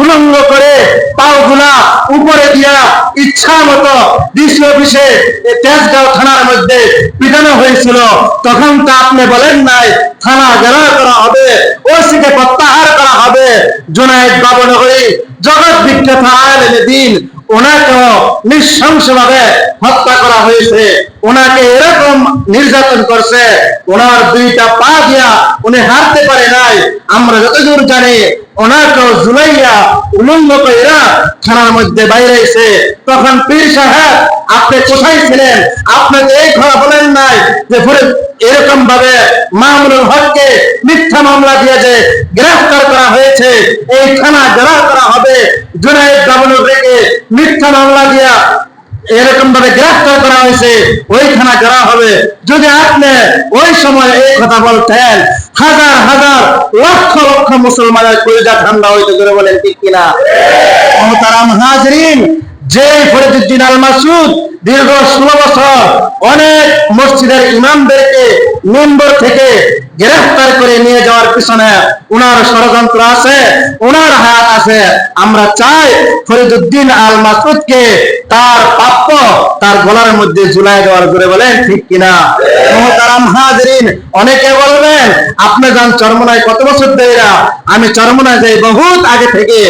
উলঙ্গ করে পাওগুলা উপরে দিয়া ইচ্ছা মতো ডিসি অফিসে তেজগাঁও থানার মধ্যে পিটানো হয়েছিল। তখন তো আপনি বলেন নাই, থানা ঘেরাও করা হবে, ওসিকে প্রত্যাহার করা হবে। জোনায়েদ বাবনগরী জগৎ বিখ্যাত আলেমে দিন, ওনাকেও নৃশংসভাবে হত্যা করা হয়েছে। ওনাকে এরকম নির্যাতন করছে। ওনার দুইটা পা দিয়া উনি হারতে পারে নাই। আমরা যতদূর জানি ওনাকেও জুলাইয়া উলঙ্গ কইরা থানার মধ্যে তখন পীর সাহেব, আপনি কোথায় ছিলেন? আপনাকে এই বলেন নাই যে এরকম ভাবে মামুনুল হককে মিথ্যা মামলা দিয়ে যে গ্রেফতার করা হয়েছে, এই থানা জেরা করা হবে। জুনাইদ মিথ্যা মামলা দিয়া এরকম ভাবে গ্রেফতার করা হয়েছে, ওইখানে করা হবে। যদি আপনি ওই সময় এই কথা বলতেন, হাজার হাজার, লক্ষ লক্ষ মুসলমানের কলিজা ঠান্ডা হইতে করে বলেন ঠিক কিনা? মহতারাম হাজরিন, যে ফরিদুদ্দিন আল মাসুদ দীর্ঘ ষোলো বছর অনেক মসজিদের ইমামদেরকে মেম্বর থেকে গ্রেফতার করে নিয়ে যাওয়ার পিছনে ওনার ষড়যন্ত্র আছে, উনার হাত আছে। আমরা চাই ফরিদুদ্দিন আল মাসুদকে তার প্রাপ্য তার গলার মধ্যে ঝুলাই দেওয়ার করে বলেন, ঠিক কিনা? অনেকে বলবেন, আপনি যান চরমনায় কত বছর দেয়রা আমি চরমনায় যাই বহুত আগে থেকে।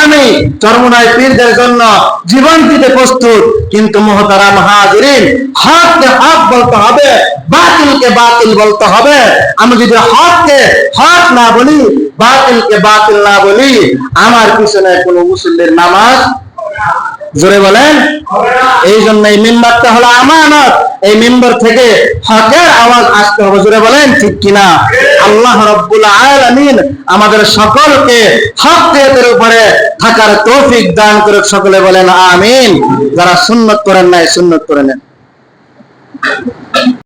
আমি চরমনায় পীরদের জন্য জীবন দিতে প্রস্তুত। কিন্তু মহতারাম হাজরিন হককে হক বলতে হবে, বাতিলকে বাতিল বলতে হবে। আমি যদি হককে হক না বলি, বাতিলকে বাতিল না বলি, আমার পিছনে কোনো মুসল্লির নামাজ, জোরে বলেন এই জন্য এই মেম্বারটা হলো আমানত। এই মেম্বার থেকে হকের আওয়াজ আসতে হবে, জোরে বলেন, ঠিক কিনা? আল্লাহ রব্বুল আলামিন আমাদের সকলকে হক নিয়তের উপরে থাকার তৌফিক দান করে সকলে বলেন আমিন। যারা সুন্নত করেন নাই, সুন্নত করে নেন।